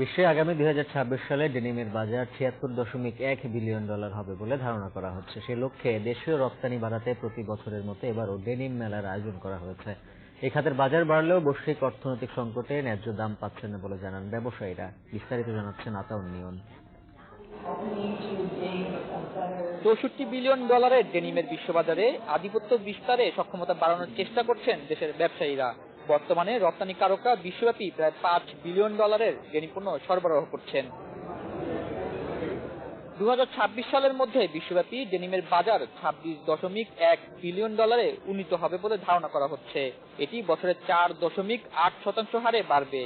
বিশ্বে আগামী দুই হাজার ছাব্বিশ সালে ডেনিমের বাজার ছিয়াত্তর দশমিক এক বিলিয়ন ডলার হবে বলে ধারণা করা হচ্ছে। সে লক্ষ্যে দেশীয় রপ্তানি বাড়াতে প্রতি বছরের মতো এবারও ডেনিম মেলার আয়োজন করা হয়েছে। এই খাতের বাজার বাড়লেও বৈশ্বিক অর্থনৈতিক সংকটে ন্যায্য দাম পাচ্ছেন না বলে জানান ব্যবসায়ীরা। বিস্তারিত জানাচ্ছেন আতাউন নিয়ন। চৌষট্টি বিলিয়ন ডলারের ডেনিমের বিশ্ববাজারে আধিপত্য বিস্তারে সক্ষমতা বাড়ানোর চেষ্টা করছেন দেশের ব্যবসায়ীরা। বর্তমানে রপ্তানিকারকরা বিশ্বব্যাপী প্রায় পাঁচ বিলিয়ন ডলারের ডেনিম সরবরাহ করছেন। দু হাজার ছাব্বিশ সালের মধ্যে বিশ্বব্যাপী ডেনিমের বাজার ছাব্বিশ দশমিক এক বিলিয়ন ডলারে উন্নীত হবে বলে ধারণা করা হচ্ছে। এটি বছরে চার দশমিক আট শতাংশ হারে বাড়বে।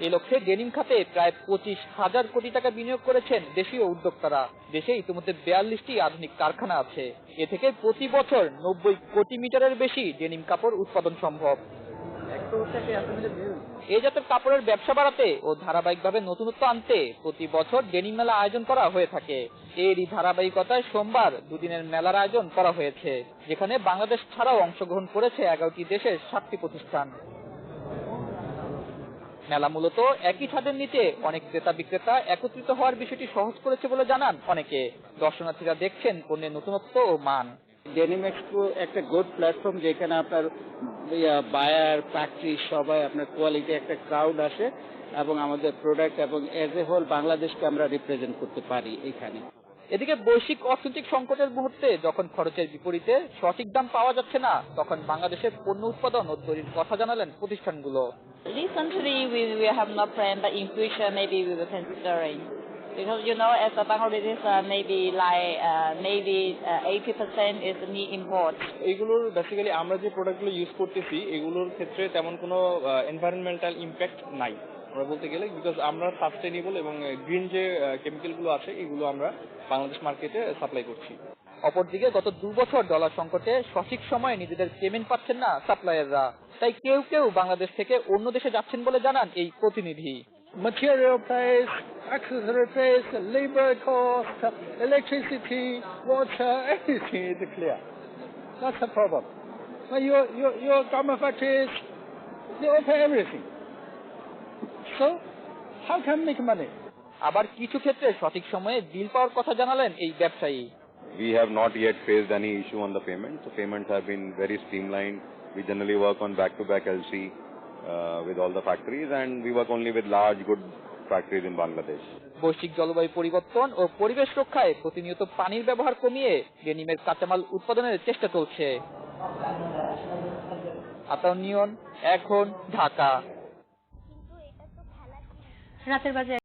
এ লক্ষ্যে ডেনিম খাতে প্রায় পঁচিশ হাজার কোটি টাকা বিনিয়োগ করেছেন দেশীয় উদ্যোক্তারা। দেশে ইতিমধ্যে বিয়াল্লিশটি আধুনিক কারখানা আছে। এ থেকে প্রতি বছর নব্বই কোটি মিটারের বেশি ডেনিম কাপড় উৎপাদন সম্ভব। এ জাতের কাপড়ের ব্যবসা বাড়াতে ও ধারাবাহিকভাবে নতুনত্ব আনতে প্রতি বছর ডেনিম মেলা আয়োজন করা হয়ে থাকে। এরই ধারাবাহিকতায় সোমবার দুদিনের মেলার আয়োজন করা হয়েছে, যেখানে বাংলাদেশ ছাড়াও অংশগ্রহণ করেছে এগারোটি দেশের সাতটি প্রতিষ্ঠান। মেলা মূলত একই ছাদের নিচে অনেক ক্রেতা বিক্রেতা একত্রিত হওয়ার বিষয়টি সহজ করেছে বলে জানান অনেকে। দর্শনার্থীরা দেখছেন পণ্যের নতুনত্ব ও মান। ডেনিম এক্সপো একটা গুড প্ল্যাটফর্ম যেখানে আপনার বায়ার ফ্যাক্টরি সবাই আপনার কোয়ালিটি একটা ক্রাউড আসে এবং আমাদের প্রোডাক্ট এবং এজ এ হোল বাংলাদেশকে আমরা রিপ্রেজেন্ট করতে পারি এখানে। এদিকে বৈশ্বিক অর্থনৈতিক সংকটের মুহূর্তে যখন খরচের বিপরীতে সঠিক দাম পাওয়া যাচ্ছে না তখন বাংলাদেশের পণ্য উৎপাদন ও তৈরির কথা জানালেন প্রতিষ্ঠানগুলো Recently, we, we have not planned, but in future, maybe we will considering. Because, you know, as a Bangladesh, uh, maybe like, uh, maybe uh, 80% is need import. এইগুলোর বেসিক্যালি আমরা যে প্রোডাক্টগুলো ইউজ করতেছি এগুলোর ক্ষেত্রে তেমন কোনো এনভায়রনমেন্টাল ইম্প্যাক্ট নাই আমরা বলতে গেলে বিকজ আমরা সাস্টেনেবল এবং গ্রিন যে কেমিক্যালগুলো আছে এগুলো আমরা বাংলাদেশ মার্কেটে সাপ্লাই করছি অপরদিকে গত দু বছর ডলার সংকটে সঠিক সময়ে নিজেদের পেমেন্ট পাচ্ছেন না সাপ্লায়াররা তাই কেউ কেউ বাংলাদেশ থেকে অন্য দেশে যাচ্ছেন বলে জানান এই প্রতিনিধি material price, accessory price, labor cost, electricity, water, everything is clear. That's the problem. But your, your, your garment factories, they offer everything. So, how can make money? আবার কিছু ক্ষেত্রে সঠিক সময়ে বিল পাওয়ার কথা জানালেন এই ব্যবসায়ী We have not yet faced any issue on the payment. So payments have been very streamlined. We generally work on back-to-back LC uh, with all the factories, and we work only with large, good factories in Bangladesh. বৈশ্বিক জলবায়ু পরিবর্তন ও পরিবেশ রক্ষায় প্রতিনিয়ত পানির ব্যবহার কমিয়ে ডেনিমের কাঁচামাল উৎপাদনের চেষ্টা চলছে আতাউন নিয়ন এখন ঢাকা রাতের বাজে